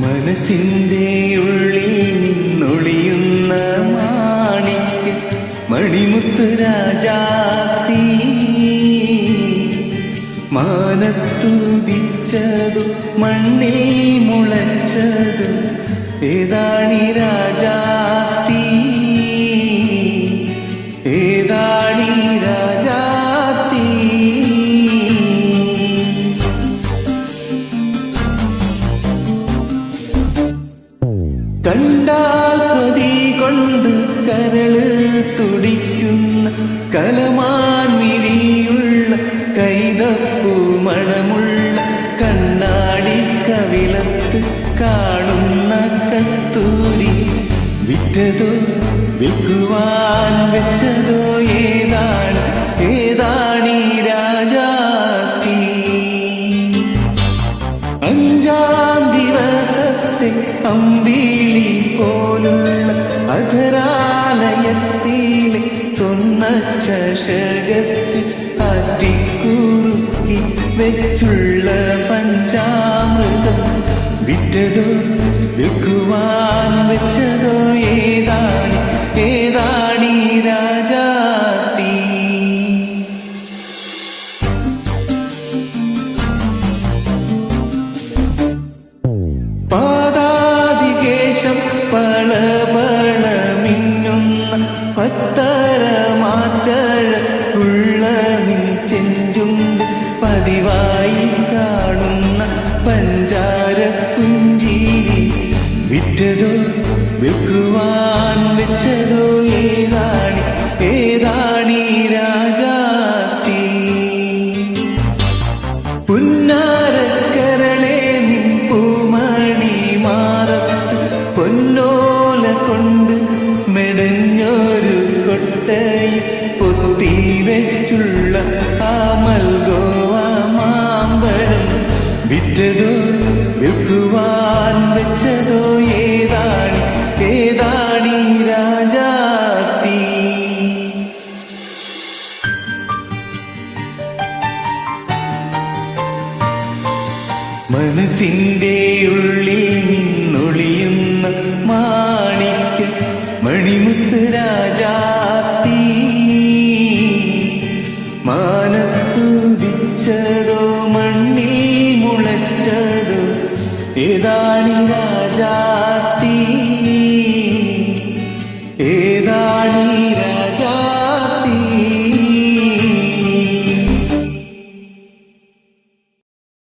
മനസ്സിന്റെ ഉള്ളിൽ നിന്നൊളിയുന്ന മാണിക്ക് മണിമുത്ത് രാജാത്തി മാനത്തുദിച്ചതു മണ്ണിൽ മുളച്ചതു ഏതാണി രാജാത്തി കണ്ടാൽ കൊതി കൊണ്ട് കരൾ തുടിക്കുന്ന കലമാൻ മിഴിയുള്ള കൈതപ്പൂ മണമുള്ള കണ്ണാടി കവിളത്ത് കാണുന്ന കസ്തൂരി വിറ്റതോ വിൽക്കുവാൻ വെച്ചതോ അമ്പിളി പോലുള്ള അധരാലയത്തിലെ ചഷകത്തിൽ ആറ്റിക്കുറുക്കി വെച്ചുള്ള പഞ്ചാമൃതം വിറ്റതോ പളപള മിന്നുന്ന പത്തര മാറ്റഴ ഉള്ള നീ പതിവായി കാണുന്ന പഞ്ചാര പുഞ്ചിരി വിറ്റതോ കൊണ്ട് മെടഞ്ഞൊരു കൊട്ടയിൽ പൊത്തി വെച്ചുള്ള ആ മൽഗോവ മാമ്പഴം വിറ്റതോ വിൽക്കുവാൻ വെച്ചതോ ഏതാണ്? ഏതാണി രാജാത്തി മനസ്സിന്റെ ഉള്ളിൽ നിന്നൊളിയുന്ന മാണിക്ക മണിമുത്ത് രാജാത്തി മാനത്തുദിച്ചതോ